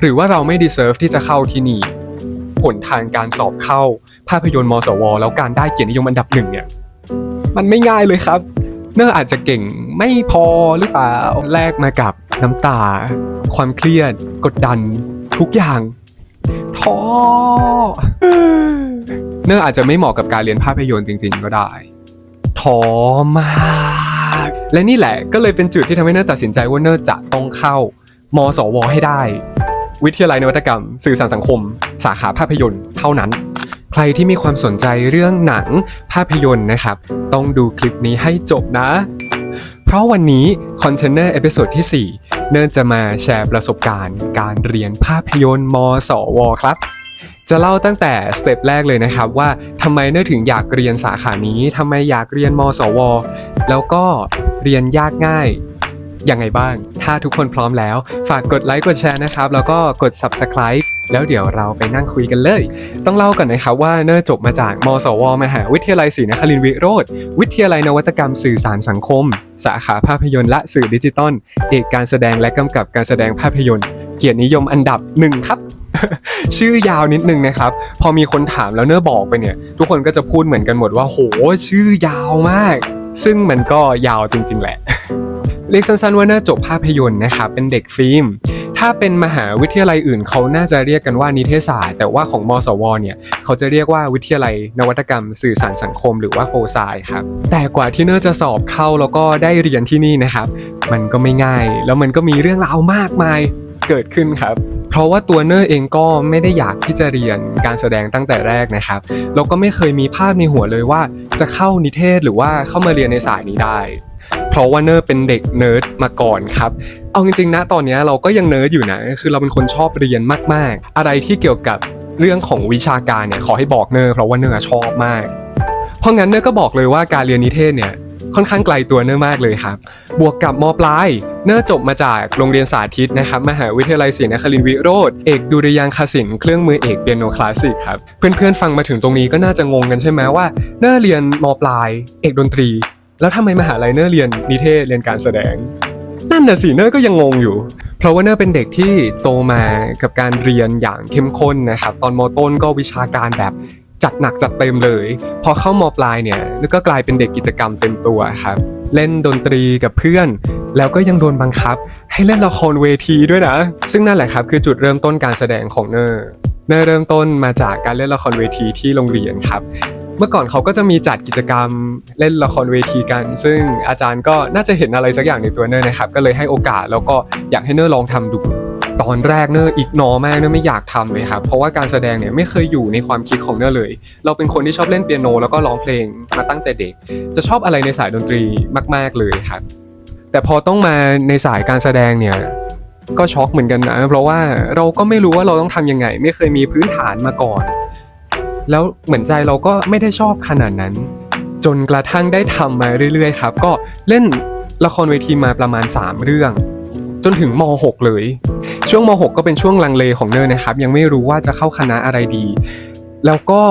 หรือว่าเราไม่ดีเซิร์ฟที่จะเข้าที่นี่ผลทางการสอบเข้า ภาพยนตร์มสว แล้วการได้เกียรตินิยมอันดับหนึ่งเนี่ย มันไม่ง่ายเลยครับ เนอร์อาจจะเก่งไม่พอหรือเปล่าแลกมากับน้ำตา ความเครียด กดดัน ทุกอย่างท้อเนอร์อาจจะไม่เหมาะกับการเรียนภาพยนตร์จริง ๆ ก็ได้ท้อมากและนี่แหละก็เลยเป็นจุดที่ทำให้เนอร์ตัดสินใจว่าเนอร์จะต้องเข้ามสวให้ได้ วิทยาลัยนวัตกรรม สื่อสารสังคม สาขาภาพยนตร์เท่านั้น ใครที่มีความสนใจเรื่องหนังภาพยนตร์นะครับ ต้องดูคลิปนี้ให้จบนะ เพราะวันนี้คอนเทนเนอร์เอพิโซดที่ 4 เนื่องจะมาแชร์ประสบการณ์ การเรียนภาพยนตร์มสวครับจะเล่าตั้งแต่สเต็ปแรกเลยนะครับว่าทำไมเนื่อถึงอยากเรียนสาขานี้ทำไมอยากเรียนมสว แล้วก็เรียนยากง่าย ยังไงบ้าง ถ้าทุกคนพร้อมแล้ว ฝากกดไลค์กดแชร์นะครับ แล้วก็กด subscribe แล้วเดี๋ยวเราไปนั่งคุยกันเลย ต้องเล่าก่อนนะครับว่าเนอร์จบมาจาก มสว มหาวิทยาลัยศรีนครินทรวิโรธ วิทยาลัยนวัตกรรมสื่อสารสังคม สาขาภาพยนตร์และสื่อดิจิตอล เอกการแสดงและกำกับการแสดงภาพยนตร์ เกียรตินิยมอันดับหนึ่งครับ ชื่อยาวนิดนึงนะครับ พอมีคนถามแล้วเนอร์บอกไปเนี่ย ทุกคนก็จะพูดเหมือนกันหมดว่า โห ชื่อยาวมาก ซึ่งมันก็ยาวจริงๆแหละ เรียกสั้นๆว่าน่าจบภาพยนตร์นะครับเป็นเด็กฟิล์มถ้าเป็นมหาวิทยาลัยอื่นเขาน่าจะเรียกกันว่านิเทศศาสตร์แต่ว่าของมสวเนี่ยเขาจะเรียกว่าวิทยาลัยนวัตกรรม สื่อสารสังคมหรือว่าโคไซครับแต่กว่าที่เนอร์จะสอบเข้าแล้วก็ได้เรียนที่นี่นะครับ มันก็ไม่ง่าย แล้วมันก็มีเรื่องราวมากมายเกิดขึ้นครับ เพราะว่าตัวเนอร์เองก็ไม่ได้อยากที่จะเรียนการแสดงตั้งแต่แรกนะครับแล้วก็ไม่เคยมีภาพในหัวเลยว่าจะเข้านิเทศหรือว่าเข้ามาเรียนในสายนี้ได้ เพราะว่าเนอร์เป็นเด็กเนิร์ดมาก่อนครับ เอาจริงๆนะตอนนี้เราก็ยังเนิร์ดอยู่นะ คือเราเป็นคนชอบเรียนมากๆ อะไรที่เกี่ยวกับเรื่องของวิชาการเนี่ยขอให้บอกเนอร์เพราะว่าเนอร์ชอบมาก เพราะงั้นเนอร์ก็บอกเลยว่าการเรียนนิเทศเนี่ยค่อนข้างไกลตัวเนอร์มากเลยครับ บวกกับมปลาย เนอร์จบมาจากโรงเรียนสาธิตนะครับ มหาวิทยาลัยศรีนครินทรวิโรธเอกดุริยางคศิลป์เครื่องมือเอกเปียโนคลาสสิกครับ เพื่อนๆ ฟังมาถึงตรงนี้ก็น่าจะงงกันใช่ไหมว่า เนอร์เรียนมปลาย เอกดนตรี แล้วทำไมมหาลัยเนอร์เรียนนิเทศเรียนการแสดง นั่นน่ะสิเนอร์ก็ยังงงอยู่ เพราะว่าเนอร์เป็นเด็กที่โตมากับการเรียนอย่างเข้มข้นนะครับตอนมต้นก็วิชาการแบบจัดหนักจัดเต็มเลย พอเข้ามปลายเนี่ยนอร์ก็กลายเป็นเด็กกิจกรรมเต็มตัวครับเล่นดนตรีกับเพื่อน แล้วก็ยังโดนบังคับ ให้เล่นละครเวทีด้วยนะ ซึ่งนั่นแหละครับคือจุดเริ่มต้นการแสดงของเนอร์เนอร์เริ่มต้นมาจากการเล่นละครเวทีที่โรงเรียนครับ เมื่อก่อนเขาก็จะมีจัดกิจกรรมเล่นละครเวทีกัน ซึ่งอาจารย์ก็น่าจะเห็นอะไรสักอย่างในตัวเนอร์นะครับ ก็เลยให้โอกาสแล้วก็อยากให้เนอร์ลองทำดูตอนแรกเนอร์อีกนอมากเนอร์ไม่อยากทำเลยครับ เพราะว่าการแสดงเนี่ยไม่เคยอยู่ในความคิดของเนอร์เลย เราเป็นคนที่ชอบเล่นเปียโน แล้วก็ร้องเพลงมาตั้งแต่เด็ก จะชอบอะไรในสายดนตรีมาก ๆเลยครับ แต่พอต้องมาในสายการแสดงเนี่ยก็ช็อกเหมือนกันนะ เพราะว่าเราก็ไม่รู้ว่าเราต้องทำยังไง ไม่เคยมีพื้นฐานมาก่อน แล้วเหมือนใจเราก็ไม่ได้ชอบขนาดนั้น จนกระทั่งได้ทำมาเรื่อยๆครับ ก็เล่นละครเวทีมาประมาณ 3 เรื่อง จนถึงม .6 เลย ช่วงม .6 ก็เป็นช่วงลังเลของเนอร์นะครับ ยังไม่รู้ว่าจะเข้าคณะอะไรดี แล้วก็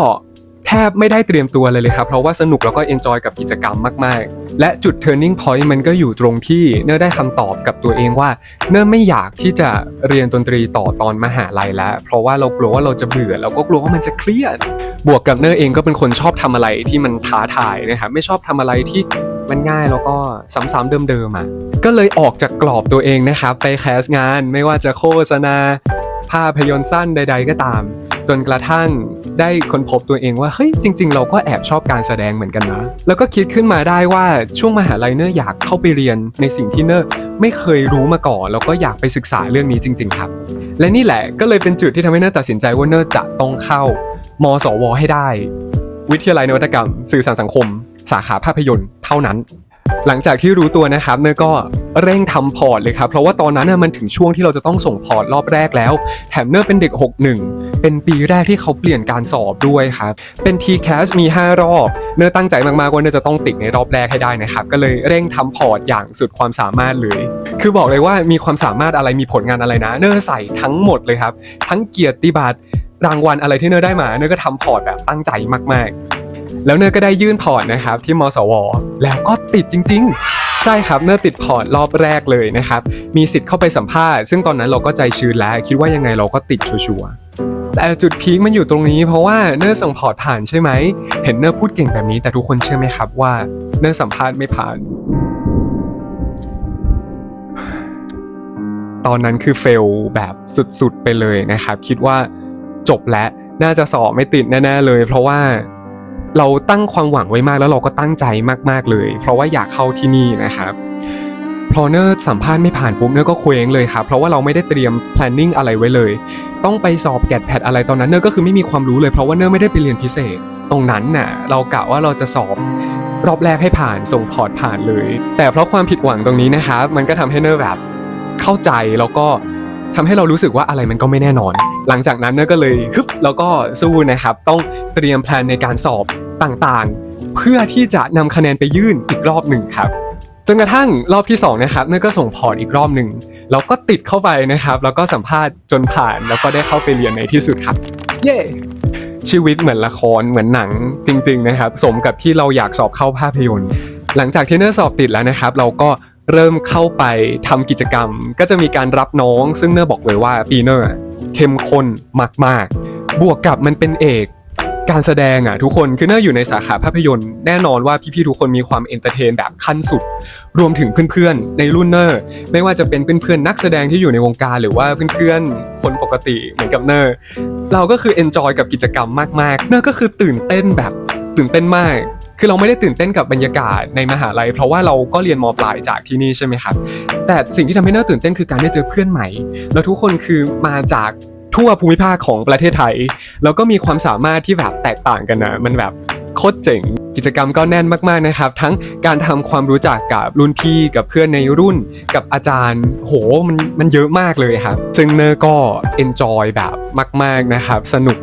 แทบไม่ได้เตรียมตัวเลยเลยครับ เพราะว่าสนุกแล้วก็เอนจอยกับกิจกรรมมากๆ และจุด turning point มันก็อยู่ตรงที่เนอร์ได้คำตอบกับตัวเองว่า เนอร์ไม่อยากที่จะเรียนดนตรีต่อตอนมหาลัยแล้ว เพราะว่าเรากลัวว่าเราจะเบื่อแล้วก็กลัวว่ามันจะเครียด บวกกับเนอร์เองก็เป็นคนชอบทำอะไรที่มันท้าทายนะครับไม่ชอบทำอะไรที่มันง่ายแล้วก็ซ้ำๆเดิมๆอะก็เลยออกจากกรอบตัวเองนะครับไปแคสงานไม่ว่าจะโฆษณาภาพยนตร์สั้นใด ๆ ก็ตาม จนกระทั่ง ได้ค้นพบตัวเองว่าเฮ้ยจริง ๆ เราก็แอบชอบการแสดงเหมือนกันนะ แล้วก็คิดขึ้นมาได้ว่าช่วงมหาลัยเนอร์อยากเข้าไปเรียนในสิ่งที่เนอร์ไม่เคยรู้มาก่อน แล้วก็อยากไปศึกษาเรื่องนี้จริง ๆ ครับ และนี่แหละก็เลยเป็นจุดที่ทำให้เนอร์ตัดสินใจว่าเนอร์จะต้องเข้ามสวให้ได้ วิทยาลัยนวัตกรรม สื่อสารสังคม สาขาภาพยนตร์เท่านั้น หลังจากที่รู้ตัวนะครับเนยก็เร่งทำพอร์ตเลยครับ เพราะว่าตอนนั้นน่ะมันถึงช่วงที่เราจะต้องส่งพอร์ตรอบแรกแล้ว แถมเนอร์เป็นเด็ก 61 เป็นปีแรกที่เขาเปลี่ยนการสอบด้วยครับ เป็น TCAS มี 5 รอบ เนอร์ตั้งใจมากๆว่าเนอร์จะต้องติดในรอบแรกให้ได้นะครับ ก็เลยเร่งทำพอร์ตอย่างสุดความสามารถเลย คือบอกเลยว่ามีความสามารถอะไรมีผลงานอะไรนะ เนอร์ใส่ทั้งหมดเลยครับ ทั้งเกียรติบัตรรางวัลอะไรที่เนอร์ได้มา เนอร์ก็ทำพอร์ตแบบตั้งใจมากๆ แล้วเนยก็ได้ยื่นพอร์ตนะครับที่มสว แล้วก็ติดจริง ๆ ใช่ครับเนอร์ติดพอร์ตรอบแรกเลยนะครับ มีสิทธิ์เข้าไปสัมภาษณ์ ซึ่งตอนนั้นเราก็ใจชื้นแล้ว คิดว่ายังไงเราก็ติดชัวร์ๆแต่จุดพีคมันอยู่ตรงนี้เพราะว่าเนอร์ส่งพอร์ตผ่านใช่ไหม เห็นเนอร์พูดเก่งแบบนี้แต่ทุกคนเชื่อไหมครับว่าเนอร์สัมภาษณ์ไม่ผ่าน ตอนนั้นคือเฟลแบบสุดๆไปเลยนะครับ คิดว่าจบแล้วน่าจะสอบไม่ติดแน่ๆเลย เพราะว่า เราตั้งความหวังไว้มากแล้วเราก็ตั้งใจมาก ๆเลย เพราะว่าอยากเข้าที่นี่นะครับพอเนอร์สัมภาษณ์ไม่ผ่านปุ๊บเนอร์ก็เคว้งเลยครับเพราะว่าเราไม่ได้เตรียม planning อะไรไว้เลย ต้องไปสอบแกดแพดอะไรตอนนั้นเนอร์ก็คือไม่มีความรู้เลยเพราะว่าเนอร์ไม่ได้ไปเรียนพิเศษ ตรงนั้นน่ะเรากะว่าเราจะสอบรอบแรกให้ผ่านส่งพอร์ตผ่านเลย แต่เพราะความผิดหวังตรงนี้นะครับมันก็ทำให้เนอร์แบบเข้าใจแล้วก็ทำให้เรารู้สึกว่าอะไรมันก็ไม่แน่นอน หลังจากนั้นเนอร์ก็เลยฮึบแล้วก็สู้นะครับ ต้องเตรียมแพลนในการสอบต่างๆ เพื่อที่จะนำคะแนนไปยื่นอีกรอบหนึ่งครับจนกระทั่งรอบที่สองนะครับเนอร์ก็ส่งพอร์ตอีกรอบหนึ่งแล้วก็ติดเข้าไปนะครับ แล้วก็สัมภาษณ์จนผ่านแล้วก็ได้เข้าไปเรียนในที่สุดครับ เย้ชีวิตเหมือนละครเหมือนหนังจริง ๆ นะครับ สมกับที่เราอยากสอบเข้าภาพยนตร์ หลังจากที่เนอร์สอบติดแล้วนะครับ เราก็เริ่มเข้าไปทำกิจกรรม ก็จะมีการรับน้อง ซึ่งเนอร์บอกเลยว่าปีเนอร์ เข้มข้นมาก ๆ บวกกับมันเป็นเอกการแสดงอะทุกคนคือเนอร์อยู่ในสาขาภาพยนตร์แน่นอนว่าพี่ๆทุกคนมีความเอนเตอร์เทนแบบขั้นสุด รวมถึงเพื่อนๆในรุ่นเนอร์ไม่ว่าจะเป็นเพื่อนๆนักแสดงที่อยู่ในวงการหรือว่าเพื่อนๆคนปกติเหมือนกับเนอร์เราก็คือเอนจอยกับกิจกรรมมากๆเนอร์ก็คือตื่นเต้นแบบตื่นเต้นมาก คือเราไม่ได้ตื่นเต้นกับบรรยากาศในมหาลัย เพราะว่าเราก็เรียนมปลายจากที่นี่ใช่ไหมครับ แต่สิ่งที่ทำให้เนอร์ตื่นเต้นคือการได้เจอเพื่อนใหม่ แล้วทุกคนคือมาจากทั่วภูมิภาคของประเทศไทย แล้วก็มีความสามารถที่แบบแตกต่างกันนะมันแบบโคตรเจ๋งกิจกรรมก็แน่นมากๆนะครับ ทั้งการทำความรู้จักกับรุ่นพี่กับเพื่อนในรุ่น กับอาจารย์ โหมันมันเยอะมากเลยครับ ซึ่งเนอร์ก็เอนจอยแบบมาก ๆนะครับ สนุก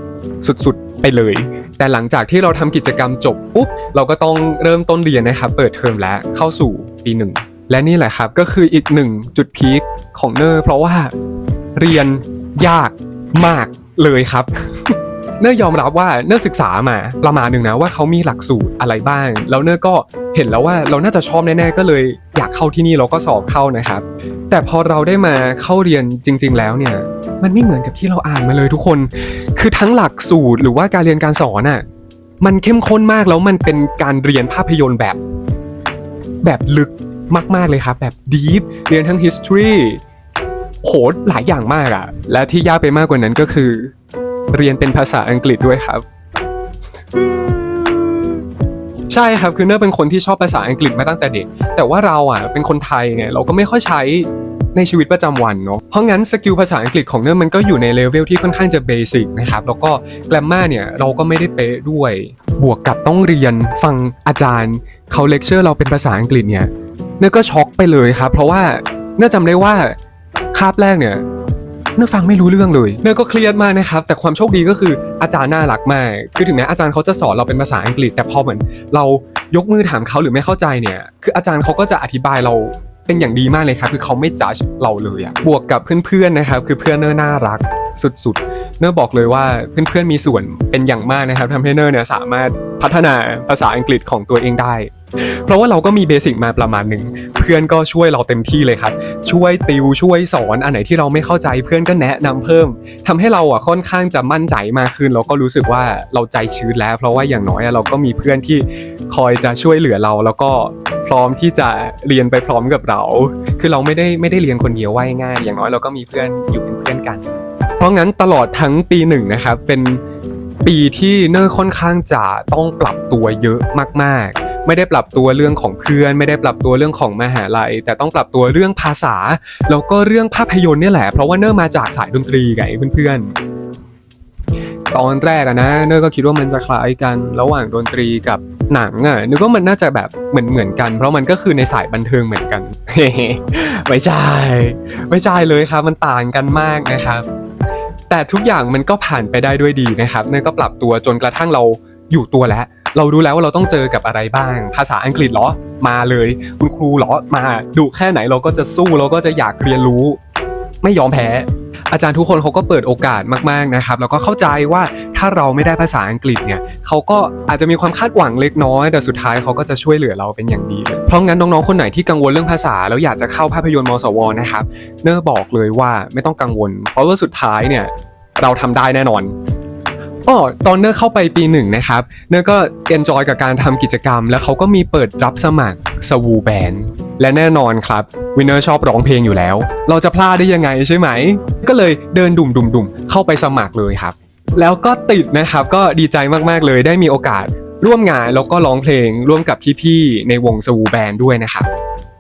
สุดๆ ไปเลย แต่หลังจากที่เราทำกิจกรรมจบปุ๊บเราก็ต้องเริ่มต้นเรียนนะครับ เปิดเทอมแล้วเข้าสู่ปีหนึ่งและนี่แหละครับก็คืออีกหนึ่งจุดพีคของเนอร์เพราะว่าเรียนยากมากเลยครับ เนอร์ยอมรับว่าเนอร์ศึกษามาประมาณหนึ่งนะว่าเขามีหลักสูตรอะไรบ้าง แล้วเนอร์ก็เห็นแล้วว่าเราน่าจะชอบแน่ๆก็เลย อยากเข้าที่นี่เราก็สอบเข้านะครับ แต่พอเราได้มาเข้าเรียนจริง ๆ แล้วเนี่ยมันไม่เหมือนกับที่เราอ่านมาเลยทุกคน คือทั้งหลักสูตรหรือว่าการเรียนการสอนอะมันเข้มข้นมากแล้วมันเป็นการเรียนภาพยนตร์แบบ แบบลึกมาก ๆ เลยครับ แบบ deep เรียนทั้ง history โหหลายอย่างมากอะและที่ยากไปมากกว่านั้นก็คือ เรียนเป็นภาษาอังกฤษด้วยครับ ใช่ครับคือเนอร์เป็นคนที่ชอบภาษาอังกฤษมาตั้งแต่เด็ก แต่ว่าเราอะเป็นคนไทยไงเราก็ไม่ค่อยใช้ในชีวิตประจำวันเนาะ เพราะงั้นสกิลภาษาอังกฤษของเนอร์มันก็อยู่ในเลเวลที่ค่อนข้างจะเบสิกนะครับ แล้วก็แกรมมาเนี่ยเราก็ไม่ได้เป๊ะด้วย บวกกับต้องเรียนฟังอาจารย์เขาเลคเชอร์เราเป็นภาษาอังกฤษเนี่ย เนอร์ก็ช็อกไปเลยครับ เพราะว่าเนอร์จำได้ว่าคาบแรกเนี่ย เนอร์ฟังไม่รู้เรื่องเลยเนอร์ก็เครียดมากนะครับ แต่ความโชคดีก็คืออาจารย์น่ารักมาก คือถึงแม้อาจารย์เขาจะสอนเราเป็นภาษาอังกฤษ แต่พอเหมือน เรายกมือถามเขาหรือไม่เข้าใจเนี่ย คืออาจารย์เขาก็จะอธิบายเราเป็นอย่างดีมากเลยครับ คือเขาไม่จัดเราเลยอะบวกกับเพื่อนๆนะครับ คือเพื่อนเนอร์น่ารักสุดๆ เนอร์บอกเลยว่าเพื่อนๆมีส่วนเป็นอย่างมากนะครับทำให้เนอร์เนี่ยสามารถพัฒนาภาษาอังกฤษของตัวเองได้ เพราะว่าเราก็มีเบสิกมาประมาณหนึ่งเพื่อนก็ช่วยเราเต็มที่เลยครับ ช่วยติวช่วยสอนอันไหนที่เราไม่เข้าใจเพื่อนก็แนะนำเพิ่มทำให้เราอะค่อนข้างจะมั่นใจมากขึ้นแล้วก็รู้สึกว่าเราใจชื้นแล้ว เพราะว่าอย่างน้อยเราก็มีเพื่อนที่คอยจะช่วยเหลือเราแล้วก็พร้อมที่จะเรียนไปพร้อมกับเรา คือเราไม่ได้ไม่ได้เรียนคนเดียวว่าง่าย อย่างน้อยเราก็มีเพื่อนอยู่เป็นเพื่อนกัน เพราะงั้นตลอดทั้งปีหนึ่งนะครับเป็นปีที่เนอร์ค่อนข้างจะต้องปรับตัวเยอะมาก ๆ ไม่ได้ปรับตัวเรื่องของเพื่อน ไม่ได้ปรับตัวเรื่องของมหาลัย แต่ต้องปรับตัวเรื่องภาษา แล้วก็เรื่องภาพยนตร์เนี่ยแหละเพราะว่าเนอร์มาจากสายดนตรีไงเพื่อนๆตอนแรกอะนะ เนอร์ก็คิดว่ามันจะคล้ายกันระหว่างดนตรีกับหนังอะนึกว่ามันน่าจะแบบเหมือนเหมือนกัน เพราะมันก็คือในสายบันเทิงเหมือนกันไม่ใช่ไม่ใช่เลยครับ มันต่างกันมากนะครับ แต่ทุกอย่างมันก็ผ่านไปได้ด้วยดีนะครับเนยก็ปรับตัวจนกระทั่งเราอยู่ตัวแล้ว เรารู้แล้วว่าเราต้องเจอกับอะไรบ้าง ภาษาอังกฤษเหรอ มาเลย คุณครูเหรอ มาดุแค่ไหนเราก็จะสู้เราก็จะอยากเรียนรู้ ไม่ยอมแพ้ อาจารย์ทุกคนเขาก็เปิดโอกาสมากๆนะครับ แล้วก็เข้าใจว่าถ้าเราไม่ได้ภาษาอังกฤษเนี่ยเขาก็อาจจะมีความคาดหวังเล็กน้อย แต่สุดท้ายเขาก็จะช่วยเหลือเราเป็นอย่างดี เพราะงั้นน้องๆคนไหนที่กังวลเรื่องภาษาแล้วอยากจะเข้าภาพยนตร์มสวนะครับ เนอร์บอกเลยว่าไม่ต้องกังวล เพราะว่าสุดท้ายเนี่ยเราทำได้แน่นอน อ๋อตอนเนอร์เข้าไปปีหนึ่งนะครับ เนอร์ก็เอนจอยกับการทำกิจกรรม แล้วเขาก็มีเปิดรับสมัครสวูแบนและแน่นอนครับวินเนอร์ชอบร้องเพลงอยู่แล้ว เราจะพลาดได้ยังไงใช่ไหม ก็เลยเดินดุ่มๆๆเข้าไปสมัครเลยครับ แล้วก็ติดนะครับก็ดีใจมากๆเลยได้มีโอกาสร่วมงานแล้วก็ร้องเพลงร่วมกับพี่ๆในวงสวูแบนด้วยนะครับ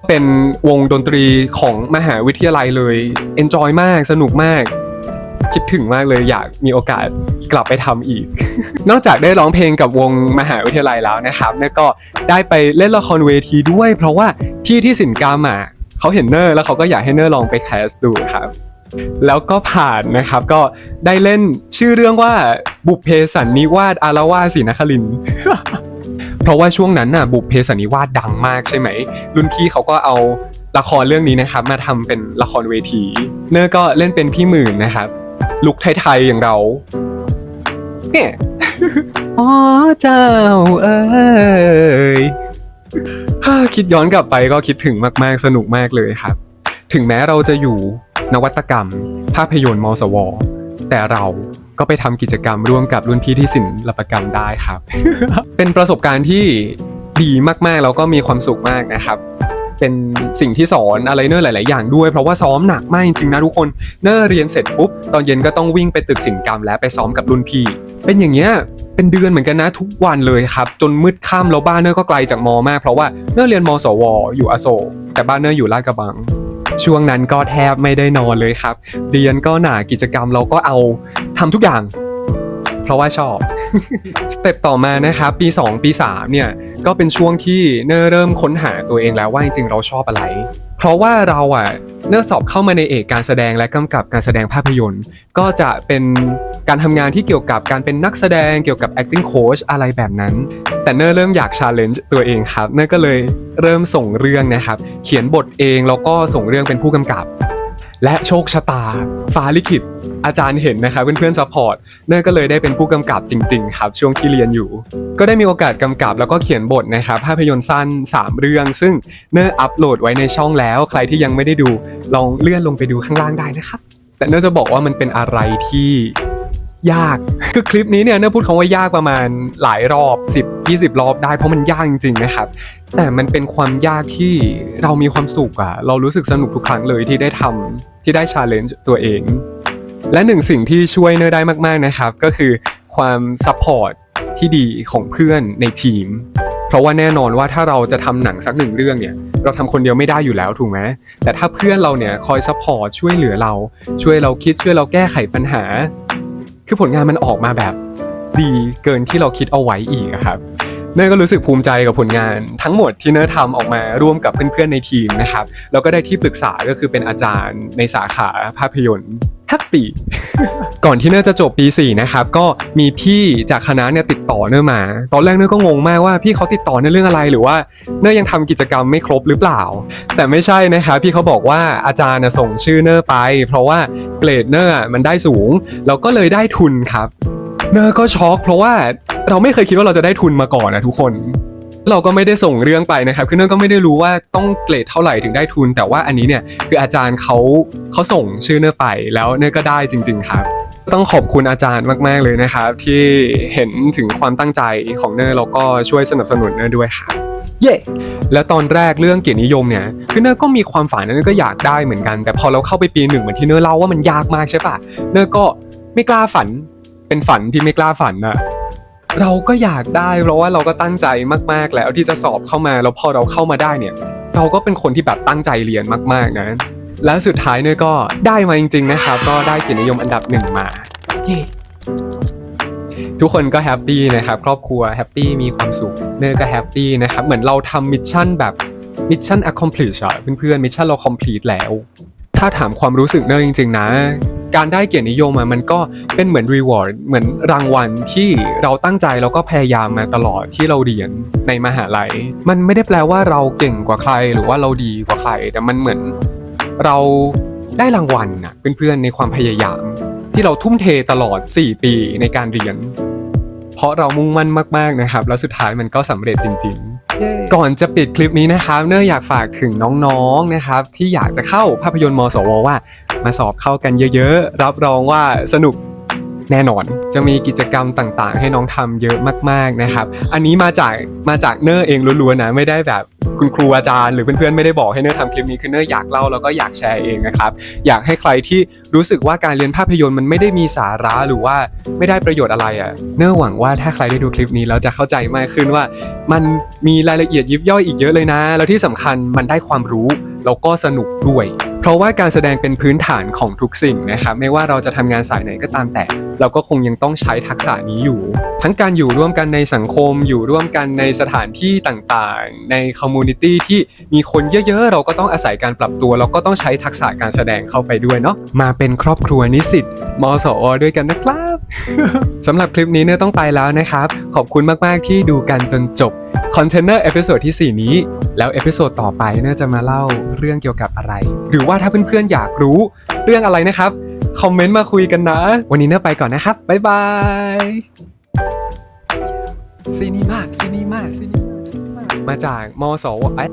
เป็นวงดนตรีของมหาวิทยาลัยเลย เอนจอยมาก สนุกมาก คิดถึงมากเลยอยากมีโอกาสกลับไปทำอีก นอกจากได้ร้องเพลงกับวงมหาวิทยาลัยแล้วนะครับเนี่ก็ได้ไปเล่นละครเวทีด้วย เพราะว่าพี่ที่สินกรรมอะเขาเห็นเนอร์แล้วเขาก็อยากให้เนอร์ลองไปแคสดูครับแล้วก็ผ่านนะครับก็ได้เล่นชื่อเรื่องว่าบุพเพสันนิวาสอารวาสศรีนคริน เพราะว่าช่วงนั้นน่ะบุพเพสันนิวาสดังมากใช่ไหม รุ่นพี่เขาก็เอาละครเรื่องนี้นะครับ มาทำเป็นละครเวที เนอร์ก็เล่นเป็นพี่หมื่นนะครับ ลุคไทยๆอย่างเราเนี่ยอ๋อเจ้าเอ้ยฮ่าคิดย้อนกลับไปก็คิดถึงมากๆ สนุกมากเลยครับ ถึงแม้เราจะอยู่นวัตกรรม ภาพยนตร์มสว แต่เราก็ไปทำกิจกรรมร่วมกับรุ่นพี่ที่ศิลปกรรมได้ครับ เป็นประสบการณ์ที่ดีมากๆ แล้วก็มีความสุขมากนะครับ เป็นสิ่งที่สอนอะไรเนอร์หลาย ๆ อย่างด้วย เพราะว่าซ้อมหนักมากจริง ๆ นะทุกคน เนอร์เรียนเสร็จปุ๊บ ตอนเย็นก็ต้องวิ่งไปตึกศิลปกรรมและไปซ้อมกับรุ่นพี่เป็นอย่างเงี้ยเป็นเดือนเหมือนกันนะทุกวันเลยครับ จนมืดค่ำแล้วบ้านเนอร์ก็ไกลจากมอมาก เพราะว่าเนอร์เรียนมสว อยู่อโศกแต่บ้านเนอร์อยู่ลาดกระบังช่วงนั้นก็แทบไม่ได้นอนเลยครับ เรียนก็หนากิจกรรมเราก็เอาทำทุกอย่าง เพราะว่าชอบ สเต็ปต่อมานะครับปี 2 ปี 3 เนี่ย ก็เป็นช่วงที่เนอเริ่มค้นหาตัวเองแล้วว่าจริงๆเราชอบอะไร เพราะว่าเราอะเนอสอบเข้ามาในเอกการแสดงและกำกับการแสดงภาพยนตร์ ก็จะเป็นการทำงานที่เกี่ยวกับการเป็นนักแสดงเกี่ยวกับ acting coach อะไรแบบนั้น แต่เนอเริ่มอยาก challenge ตัวเองครับเนอก็เลยเริ่มส่งเรื่องนะครับ เขียนบทเองแล้วก็ส่งเรื่องเป็นผู้กำกับ และโชคชะตาฟ้าลิขิต อาจารย์เห็นนะครับเพื่อนๆซัพพอร์ตเนอร์ก็เลยได้เป็นผู้กำกับจริงๆครับช่วงที่เรียนอยู่ ก็ได้มีโอกาสกำกับแล้วก็เขียนบทนะครับภาพยนตร์สั้น 3 เรื่อง ซึ่งเนอร์อัปโหลดไว้ในช่องแล้ว ใครที่ยังไม่ได้ดูลองเลื่อนลงไปดูข้างล่างได้นะครับ แต่เนอร์จะบอกว่ามันเป็นอะไรที่ยาก คือคลิปนี้เนี่ยเนอร์พูดคำว่ายากประมาณหลายรอบ 10 20 รอบได้เพราะมันยากจริงๆนะครับ แต่มันเป็นความยากที่เรามีความสุขอะเรารู้สึกสนุกทุกครั้งเลยที่ได้ทำที่ได้ชาเลนจ์ตัวเอง และหนึ่งสิ่งที่ช่วยเนอได้มากๆนะครับ ก็คือความซัพพอร์ตที่ดีของเพื่อนในทีม เพราะว่าแน่นอนว่าถ้าเราจะทำหนังสักหนึ่งเรื่องเนี่ยเราทำคนเดียวไม่ได้อยู่แล้วถูกไหมแต่ถ้าเพื่อนเราเนี่ยคอยซัพพอร์ตช่วยเหลือเรา ช่วยเราคิดช่วยเราแก้ไขปัญหา คือผลงานมันออกมาแบบดีเกินที่เราคิดเอาไว้อีกครับเนอก็รู้สึกภูมิใจกับผลงานทั้งหมดที่เนอทำออกมาร่วมกับเพื่อนๆในทีมนะครับแล้วก็ได้ที่ปรึกษาก็คือเป็นอาจารย์ในสาขาภาพยนตร์แฮปปี้ก่อนที่เนอร์จะจบปี 4 นะครับก็มีพี่จากคณะเนี่ยติดต่อเนอร์มา ตอนแรกเนอร์ก็งงมากว่าพี่เขาติดต่อในเรื่องอะไรหรือว่าเนอร์ยังทำกิจกรรมไม่ครบหรือเปล่า แต่ไม่ใช่นะครับพี่เขาบอกว่าอาจารย์ส่งชื่อเนอร์ไป เพราะว่าเกรดเนอร์มันได้สูงเราก็เลยได้ทุนครับ เนอร์ก็ช็อกเพราะว่าเราไม่เคยคิดว่าเราจะได้ทุนมาก่อนนะทุกคน เราก็ไม่ได้ส่งเรื่องไปนะครับคือเนอร์ก็ไม่ได้รู้ว่าต้องเกรดเท่าไหร่ถึงได้ทุน แต่ว่าอันนี้เนี่ยคืออาจารย์เขาเขาส่งชื่อเนอร์ไปแล้วเนอร์ก็ได้จริง ๆ ครับ ต้องขอบคุณอาจารย์มาก ๆเลยนะครับ ที่เห็นถึงความตั้งใจของเนอร์แล้วก็ช่วยสนับสนุนเนอร์ด้วยครับเย่แล้วตอนแรกเรื่องเกียรตินิยมเนี่ยคือเนอร์ก็มีความฝันนะเนอร์ก็อยากได้เหมือนกัน แต่พอเราเข้าไปปีหนึ่งเหมือนที่เนอร์เล่าว่ามันยากมากใช่ปะเนอร์ก็ไม่กล้าฝันเป็นฝันที่ไม่กล้าฝันนะ เราก็อยากได้เพราะว่าเราก็ตั้งใจมากๆแล้วที่จะสอบเข้ามาแล้วพอเราเข้ามาได้เนี่ย เราก็เป็นคนที่แบบตั้งใจเรียนมากๆนะแล้วสุดท้ายเนยก็ได้มาจริง ๆ นะครับ ก็ได้เกียรตินิยมอันดับหนึ่งมาเย้ทุกคนก็แฮปปี้นะครับ ครอบครัวแฮปปี้มีความสุขเนยก็แฮปปี้นะครับ เหมือนเราทำมิชชั่นแบบมิชชั่น accomplish อะเพื่อนๆมิชชั่นเรา complete แล้ว ถ้าถามความรู้สึกเนยจริง ๆ นะ การได้เกียรตินิยมอะมันก็เป็นเหมือน reward เหมือนรางวัลที่เราตั้งใจแล้วก็พยายามมาตลอดที่เราเรียนในมหาลัย มันไม่ได้แปลว่าเราเก่งกว่าใครหรือว่าเราดีกว่าใคร แต่มันเหมือนเราได้รางวัลน่ะเพื่อนๆในความพยายาม ที่เราทุ่มเทตลอด 4 ปีในการเรียน เพราะเรามุ่งมั่นมากๆนะครับ แล้วสุดท้ายมันก็สำเร็จจริง ๆ ก่อนจะปิดคลิปนี้นะครับ เนอร์อยากฝากถึงน้องๆนะครับ ที่อยากจะเข้าภาพยนตร์มสวว่า มาสอบเข้ากันเยอะๆ รับรองว่าสนุก แน่นอน จะมีกิจกรรมต่างๆ ให้น้องทำเยอะมากๆนะครับ อันนี้มาจากมาจากเนอร์เองล้วนๆนะไม่ได้แบบคุณครูอาจารย์หรือเพื่อนๆไม่ได้บอกให้เนอร์ทำคลิปนี้คือเนอร์อยากเล่าแล้วก็อยากแชร์เองนะครับอยากให้ใครที่รู้สึกว่าการเรียนภาพยนตร์มันไม่ได้มีสาระหรือว่าไม่ได้ประโยชน์อะไรอะ่ะเนอร์หวังว่าถ้าใครได้ดูคลิปนี้แล้วจะเข้าใจมากขึ้นว่า มันมีรายละเอียดยิบย่อยอีกเยอะเลยนะ แล้วที่สำคัญมันได้ความรู้แล้วก็สนุกด้วย เพราะว่าการแสดงเป็นพื้นฐานของทุกสิ่งนะครับไม่ว่าเราจะทำงานสายไหนก็ตามแต่ เราก็คงยังต้องใช้ทักษะนี้อยู่ ทั้งการอยู่ร่วมกันในสังคม อยู่ร่วมกันในสถานที่ต่างๆ ในคอมมูนิตี้ที่มีคนเยอะๆ เราก็ต้องอาศัยการปรับตัว เราก็ต้องใช้ทักษะการแสดงเข้าไปด้วยเนาะมาเป็นครอบครัวนิสิตมสวด้วยกันนะครับสำหรับคลิปนี้เนี่ยต้องไปแล้วนะครับ ขอบคุณมากๆที่ดูกันจนจบคอนเทนเนอร์เอพิโซดที่ 4 นี้ แล้วเอพิโซดต่อไปเน่าจะมาเล่าเรื่องเกี่ยวกับอะไร หรือว่าถ้าเพื่อนๆอยากรู้เรื่องอะไรนะครับ คอมเมนต์มาคุยกันนะ วันนี้เน่าไปก่อนนะครับ บ๊ายบายซีนีมากซีนีมากซีนีมากมาจากมสวเอ้ย